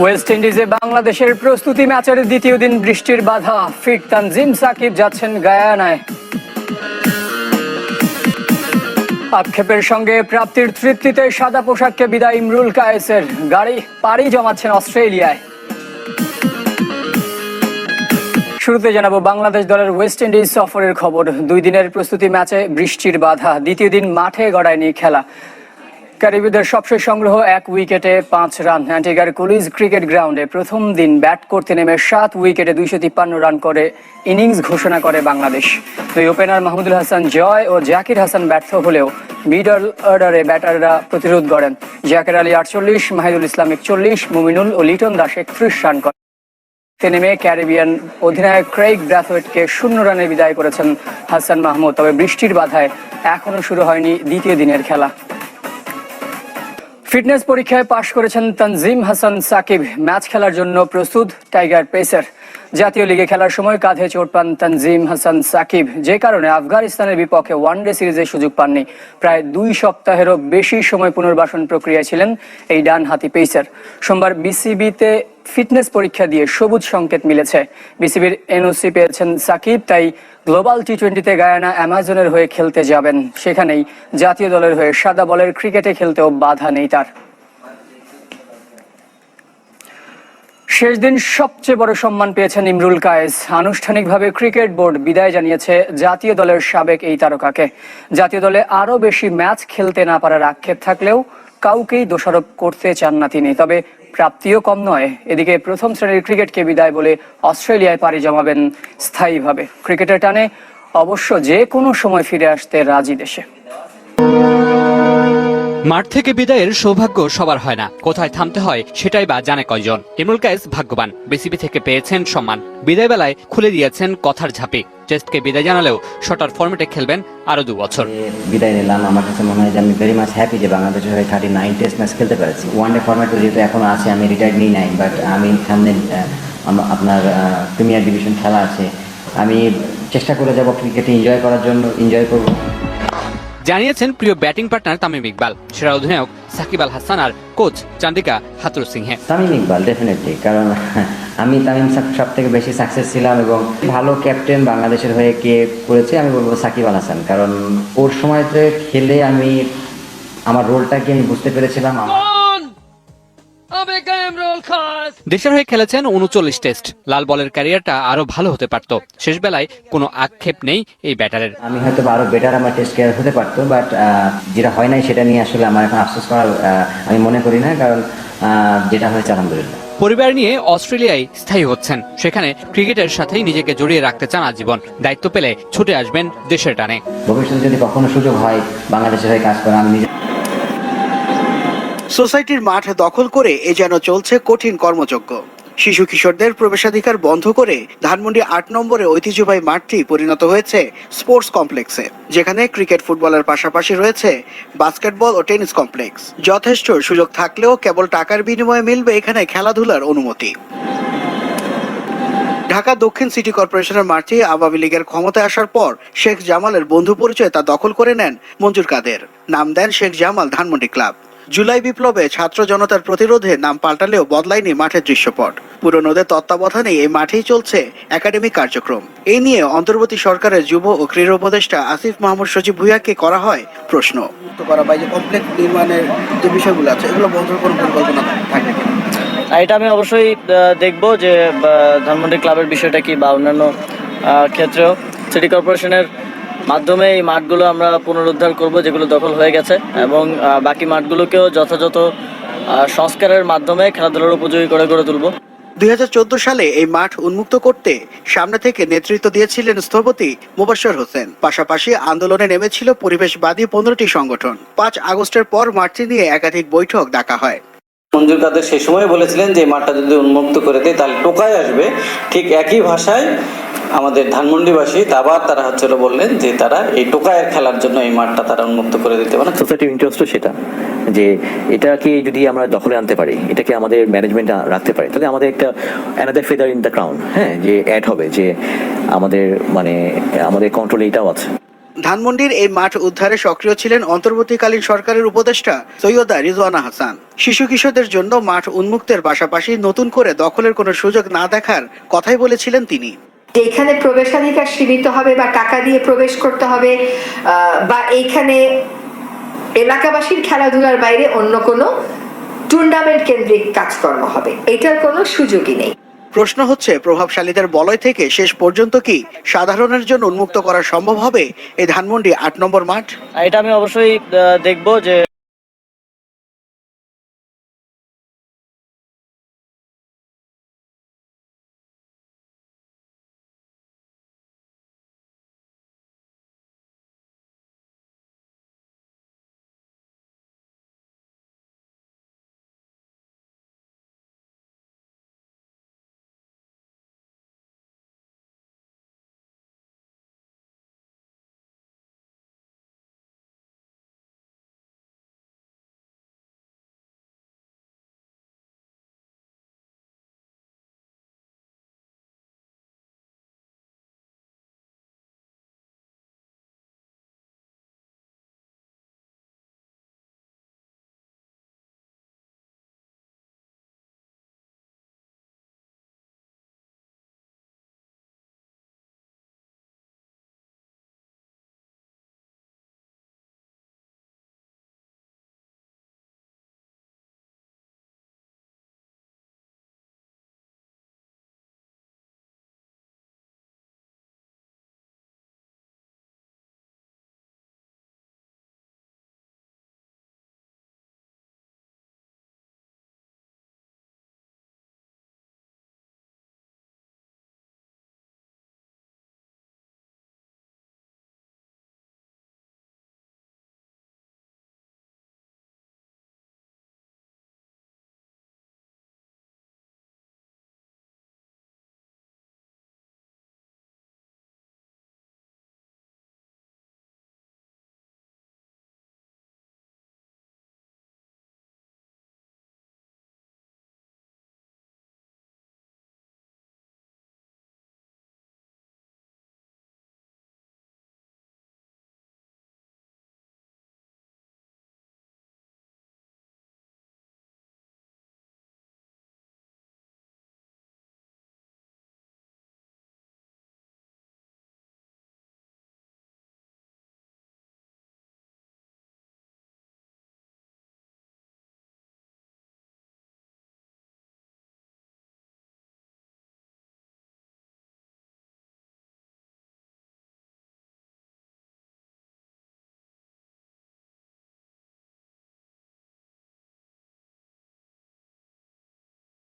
West ইন্ডিজে বাংলাদেশের প্রস্তুতি ম্যাচের দ্বিতীয় দিন বৃষ্টির বাধা। ফিট তানজিম সাকিব যাচ্ছেন গায়ানায়। আক্ষেপের সঙ্গে প্রাপ্তির তৃপ্তিতে সাদা পোশাককে বিদায় ইমরুল কায়েসের। গাড়ি পাড়ি জমাচ্ছেন অস্ট্রেলিয়ায়। শুরুতে জানাব বাংলাদেশ দলের ওয়েস্ট ইন্ডিজ সফরের খবর। দুই দিনের প্রস্তুতি ম্যাচে বৃষ্টির বাধা। দ্বিতীয় দিন মাঠে গড়ায়নি খেলা। ক্যারিবীদের সবশেষ সংগ্রহ এক উইকেটে পাঁচ রান। অ্যান্টিগার কুলিজ ক্রিকেট গ্রাউন্ডে প্রথম দিন ব্যাট করতে নেমে সাত উইকেটে দুইশো তিপ্পান্ন রান করে ইনিংস ঘোষণা করে বাংলাদেশ। দুই ওপেনার মাহমুদুল হাসান জয় ও জাকির হাসান ব্যর্থ হলেও মিডল অর্ডারে ব্যাটাররা প্রতিরোধ করেন জাকির আলী আটচল্লিশ, মাহিদুল ইসলাম একচল্লিশ, মুমিনুল ও লিটন দাস একত্রিশ রান করেন নেমে ক্যারিবিয়ান অধিনায়ক ক্রেইগ ব্রাথওয়েটকে শূন্য রানে বিদায় করেছেন হাসান মাহমুদ। তবে বৃষ্টির বাধায় এখনও শুরু হয়নি দ্বিতীয় দিনের খেলা। ফিটনেস পরীক্ষায় পাশ করেছেন তানজিম হাসান সাকিব। ম্যাচ খেলার জন্য প্রস্তুত টাইগার পেসার। জাতীয় লিগে খেলার সময় কাঁধে চোট পান তানজিম হাসান সাকিব। যে কারণে আফগানিস্তানের বিপক্ষে ওয়ান ডে সিরিজে সুযোগ পাননি। প্রায় দুই সপ্তাহেরও বেশি সময় পুনর্বাসন প্রক্রিয়ায় ছিলেন এই ডান হাতি পেসার। সোমবার বিসিবিতে ফিটনেস পরীক্ষা দিয়ে সবুজ সংকেত মিলেছে। বিসিবির এনওসি পেয়েছেন সাকিব, তাই গ্লোবাল টি টোয়েন্টিতে গায়ানা অ্যামাজনের হয়ে খেলতে যাবেন। সেখানেই জাতীয় দলের হয়ে সাদা বলের ক্রিকেটে খেলতেও বাধা নেই তার। শেষ দিন সবচেয়ে বড় সম্মান পেয়েছেন ইমরুল কায়েস। আনুষ্ঠানিকভাবে ক্রিকেট বোর্ড বিদায় জানিয়েছে জাতীয় দলের সাবেক এই তারকাকে। জাতীয় দলে আরও বেশি ম্যাচ খেলতে না পারার আক্ষেপ থাকলেও কাউকেই দোষারোপ করতে চান না তিনি। তবে প্রাপ্তিও কম নয়। এদিকে প্রথম শ্রেণির ক্রিকেটকে বিদায় বলে অস্ট্রেলিয়ায় পাড়ি জমাবেন স্থায়ীভাবে। ক্রিকেটের টানে অবশ্য যে কোনো সময় ফিরে আসতে রাজি দেশে। মাঠ থেকে বিদায়ের সৌভাগ্য সবার হয় না। কোথায় থামতে হয় সেটাই বা জানে কয়জন। ইমরুল কায়েস ভাগ্যবান। বিসিবি থেকে পেয়েছেন সম্মান। বিদায় বেলায় খুলে দিয়েছেন কথার ঝাঁপি। টেস্টকে বিদায় জানালেও শটার ফর্মেটে খেলবেন আরও দু বছর। বিদায় নিলাম। আমার কাছে মনে হয় যে আমি ভেরি মাচ হ্যাপি যে বাংলাদেশের হয়ে থার্টি নাইন টেস্ট ম্যাচ খেলতে পেরেছি। ওয়ান ডে ফর্মেটে যেহেতু এখন আছে, আমি রিটায়ার্ড নিই নাই বাট আমি সামনে আপনার প্রিমিয়ার ডিভিশন খেলা আছে। আমি চেষ্টা করে যাব ক্রিকেটে এনজয় করার জন্য এনজয় করব। জানিয়েছেন প্রিয় ব্যাটিং পার্টনার তামিম ইকবাল সেরা অধিনায়ক সাকিব আল হাসান আর কোচ চান্দিকা হাতুর সিংহে। তামিম ইকবাল ডেফিনেটলি কারণ আমি তামিম সব থেকে বেশি সাকসেস ছিলাম এবং ভালো ক্যাপ্টেন বাংলাদেশের হয়ে কে করেছে আমি বলব সাকিব আল হাসান। কারণ ওর সময়তে খেলে আমি, আমার রোলটাকে আমি বুঝতে পেরেছিলাম, আমার দেশের হয়ে খেলেছেন উনচল্লিশ টেস্ট। লাল বলের ক্যারিয়ারটা আরও ভালো হতে পারত। শেষ বেলায় কোনো আক্ষেপ নেই এই ব্যাটারের। আমি হয়তো আরও বেটার আমার টেস্ট ক্যারিয়ার হতে পারতো বাট যেটা হয় নাই সেটা নিয়ে আসলে আমার এখন আফসোস করার আমি মনে করি না কারণ যেটা হয়েছে আলহামদুলিল্লাহ। পরিবার নিয়ে অস্ট্রেলিয়ায় স্থায়ী হচ্ছেন। সেখানে ক্রিকেটের সাথেই নিজেকে জড়িয়ে রাখতে চান আজীবন। দায়িত্ব পেলে ছুটে আসবেন দেশের টানে। ভবিষ্যতে যদি কখনো সুযোগ হয় বাংলাদেশের হয়ে কাজ করা আমি নিজে সোসাইটির মাঠ দখল করে এ যেন চলছে কঠিন কর্মযজ্ঞ। শিশু কিশোরদের প্রবেশাধিকার বন্ধ করে ধানমন্ডি আট নম্বরে ঐতিহ্যবাহী মাঠটি পরিণত হয়েছে স্পোর্টস কমপ্লেক্সে, যেখানে ক্রিকেট ফুটবলের পাশাপাশি রয়েছে বাস্কেটবল ও টেনিস কমপ্লেক্স। যথেষ্ট সুযোগ থাকলেও কেবল টাকার বিনিময়ে মিলবে এখানে খেলাধুলার অনুমতি। ঢাকা দক্ষিণ সিটি কর্পোরেশনের মাঠে আওয়ামী লীগের ক্ষমতায় আসার পর শেখ জামালের বন্ধু পরিচয় তা দখল করে নেন মঞ্জুর কাদের। নাম দেন শেখ জামাল ধানমন্ডি ক্লাব। জুলাই বিপ্লবে ছাত্র জনতার প্রতিরোধে নাম পাল্টালেও বদলায়নি মাঠের দৃশ্যপট। পুরনোদের তত্ত্বাবধানে এই মাঠেই চলছে একাডেমিক কার্যক্রম। এই নিয়ে অন্তর্বর্তী সরকারের যুব ও ক্রীড়া উপদেষ্টা আসিফ মাহমুদ সচিব ভুইয়াকে করা হয় প্রশ্ন। করা বা যে কমপ্লেক্স নির্মাণের যে বিষয়গুলো আছে এগুলো কোনো পরিকল্পনা আর এটা আমি অবশ্যই দেখব যে ধানমন্ডি ক্লাবের বিষয়টা কি বা অন্যান্য আহ, ক্ষেত্রেও। সিটি কর্পোরেশনের মাধ্যমে এই মাঠগুলো আমরা পুনরুদ্ধার করব, যেগুলো দখল হয়ে গেছে। এবং বাকি মাঠগুলোকেও যথাযথ সংস্কারের মাধ্যমে খেলাধুলার উপযোগী করে গড়ে তুলব। দুই হাজার চোদ্দ সালে এই মাঠ উন্মুক্ত করতে সামনে থেকে নেতৃত্ব দিয়েছিলেন স্থপতি মুবাশর হোসেন। পাশাপাশি আন্দোলনে নেমেছিল পরিবেশবাদী পনেরোটি সংগঠন। পাঁচ আগস্টের পর মাঠটি নিয়ে একাধিক বৈঠক ডাকা হয়। মঞ্জুর কাদের সেই সময় বলেছিলেন যে মাঠটা যদি উন্মুক্ত করে দেয়, তাহলে টোকায় আসবে। ঠিক একই ভাষায় আমাদের ধানমন্ডিবাসী আবার তারা হচ্ছে বললেন যে, তারা এই টোকায়ের খেলার জন্য এই মাঠটা তারা উন্মুক্ত করে দিতে পারে। সোসাইটির ইন্টারেস্টও সেটা, যে এটাকে যদি আমরা দখলে আনতে পারি, এটাকে আমাদের ম্যানেজমেন্ট রাখতে পারি, তাহলে আমাদের একটা another feather in the crown হ্যাঁ যে অ্যাড হবে, যে আমাদের মানে আমাদের কন্ট্রোলে এটাও আছে। ধানমন্ডির এই মাঠ উদ্ধারে সক্রিয় ছিলেন অন্তর্বর্তীকালীন সরকারের উপদেষ্টা সৈয়দা রিজওয়ানা হাসান। শিশু কিশোরদের জন্য মাঠ উন্মুক্তের পাশাপাশি নতুন করে দখলের কোনো সুযোগ না দেখার কথাই বলেছিলেন তিনি। এখানে প্রবেশাধিকার সীমিত হবে বা টাকা দিয়ে প্রবেশ করতে হবে বা এইখানে এলাকাবাসীর খেলাধুলার বাইরে অন্য কোনো টুর্নামেন্ট কেন্দ্রিক কাজকর্ম হবে, এটার কোনো সুযোগই নেই। প্রশ্ন হচ্ছে, প্রভাবশালীদের বলয় থেকে শেষ পর্যন্ত কি সাধারণের জন্য উন্মুক্ত করা সম্ভব হবে? এই ধানমন্ডি আট নম্বর মাঠ। এটা আমি অবশ্যই দেখব যে